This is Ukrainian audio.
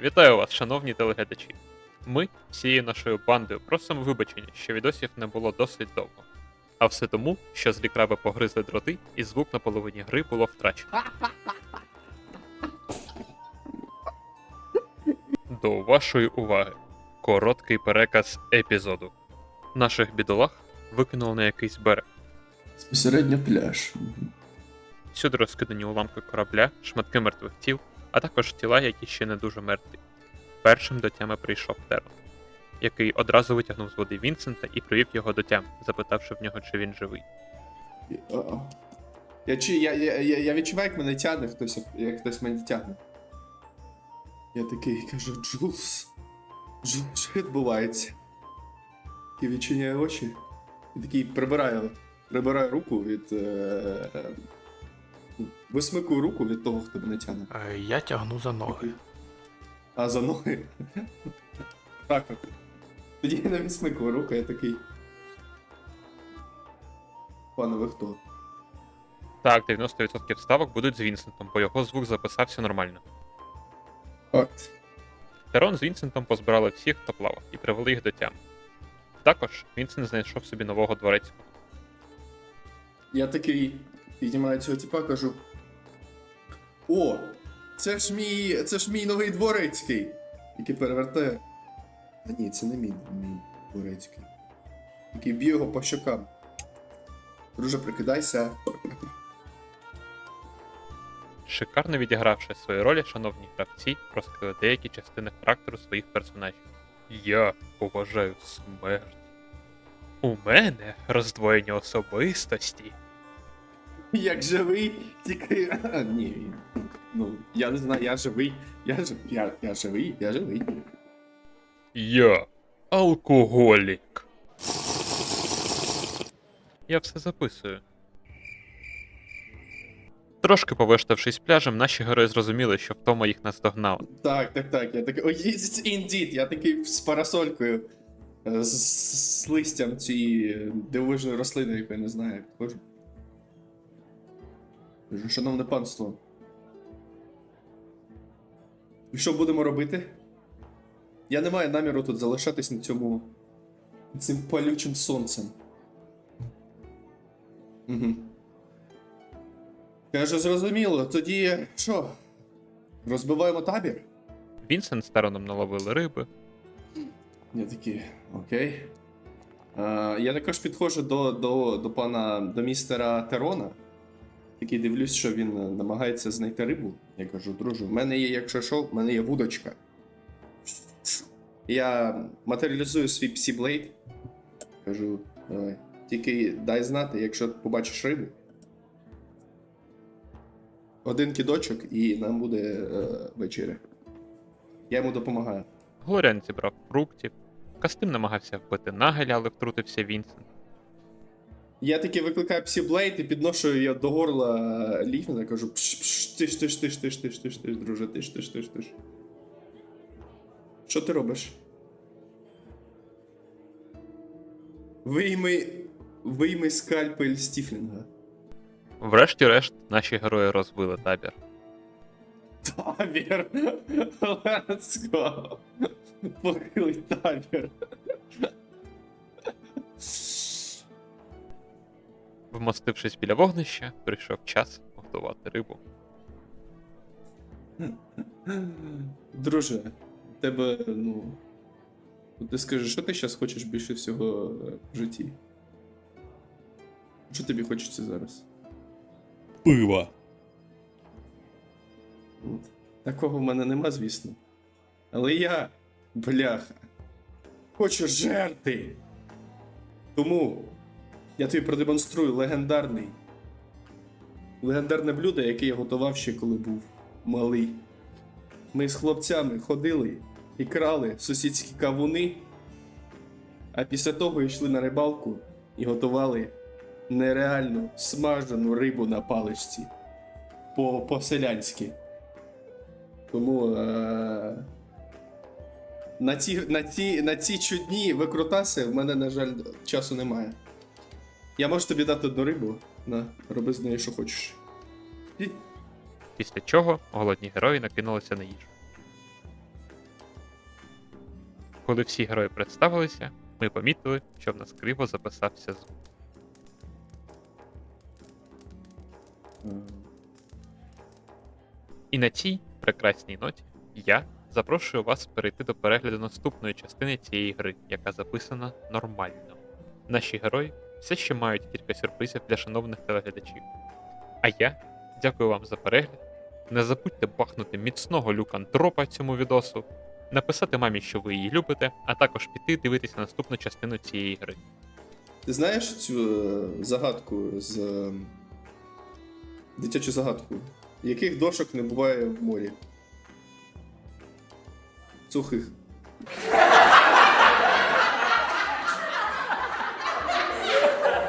Вітаю вас, шановні телеглядачі. Ми всією нашою бандою просимо вибачення, що відосів не було досить довго. А все тому, що злі краби погризли дроти, і звук на половині гри було втрачено. До вашої уваги. Короткий переказ епізоду. Наших бідолах викинули на якийсь берег. Безпосередньо пляж. Всюди розкидані уламки корабля, шматки мертвих тіл, а також тіла, які ще не дуже мертві. Першим до тями прийшов Терон, який одразу витягнув з води Вінсента і привів його до тям, запитавши в нього, чи він живий. Я, я, я, я відчуваю, як мене тягне хтось, як хтось мене тягне. Я такий кажу, Джулс. Джулс, що відбувається? І відчиняю очі. І такий прибираю, прибираю руку від. Е, висмикую руку від того, хто мене тягне. Е, Я тягну за ноги. А за ноги. Так от. Тоді я не відсмикую руку, я такий. Пане, ви хто? Так, 90% ставок будуть з Вінсентом, бо його звук записався нормально. От. Терон з Вінсентом позбирали всіх, хто плавав, і привели їх до тям. Також Вінсент знайшов собі нового дворецького. Я такий піднімаю цього типа, кажу. О! Це ж мій. Це ж мій новий дворецький! Який перевертає. А ні, це не мій, мій дворецький. Який б'є його по щокам. Друже, прикидайся. Шикарно відігравши свої ролі, шановні гравці розкрили деякі частини характеру своїх персонажів. Я поважаю смерть. У мене роздвоєння особистості. Як живий, тільки. Ні. Ну, я не знаю, я живий. Я, ж... я, я живий, я живий. Я алкоголік. Я все записую. Трошки повештавшись пляжем, наші герої зрозуміли, що втома їх наздогнала. Так, так, так. Я такий. Ой, it's indeed, я такий з парасолькою. е, З, з, з листям цієї дивовижної рослини, яку я не знаю, як. Кажу, Шановне панство. І що будемо робити? Я не маю наміру тут залишатись на цьому. цим палючим сонцем. Угу. Каже, зрозуміло, тоді що? Розбиваємо табір? Вінсент з Тероном наловили риби. Я такий, окей. А, я також підходжу до, до, до пана до містера Терона. Такий дивлюсь, що він е, намагається знайти рибу. Я кажу, друже, в мене є, якщо що, в мене є вудочка. Я матеріалізую свій псі-блейд. Кажу, давай. Тільки дай знати, якщо побачиш рибу. Один кидочок і нам буде е, вечеря. Я йому допомагаю. Глоріан зібрав фруктів. Кастим намагався вбити нагеля, але втрутився Вінсент. Я таки викликаю псіблейд і підношу її до горла Ліфмена, кажу пш пш тиш тиш тиш тиш тиш тиш тиш, друже, тиш тиш тиш тиш. Що ти робиш? Вийми. Вийми скальпель Стіфлінга. Врешті-решт, наші герої розбили табір. Табір! Let's go! Похилий табір. Вмостившись біля вогнища, прийшов час готувати рибу. Друже, тебе, ну. Ти скажи, що ти зараз хочеш більше всього е, в житті? Що тобі хочеться зараз? Пива. От. Такого в мене нема, звісно. Але я, бляха, хочу жерти. Тому я тобі продемонструю легендарний. Легендарне блюдо, яке я готував ще коли був малий. Ми з хлопцями ходили і крали сусідські кавуни, а після того йшли на рибалку і готували нереальну смажену рибу на паличці по- по-селянськи. Тому е- на, ці, на, ці, на ці чудні викрутаси в мене, на жаль, часу немає. Я можу тобі дати одну рибу. На, роби з нею, що хочеш. І- Після чого голодні герої накинулися на їжу. Коли всі герої представилися, ми помітили, що в нас криво записався звук. І на цій прекрасній ноті я запрошую вас перейти до перегляду наступної частини цієї гри, яка записана нормально. Наші герої все ще мають кілька сюрпризів для шановних телеглядачів. А я дякую вам за перегляд. Не забудьте бахнути міцного люкантропа цьому відосу, написати мамі, що ви її любите, а також піти дивитися наступну частину цієї гри. Ти знаєш цю е, загадку з. е, Дитячу загадку? Яких дошок не буває в морі? Сухих.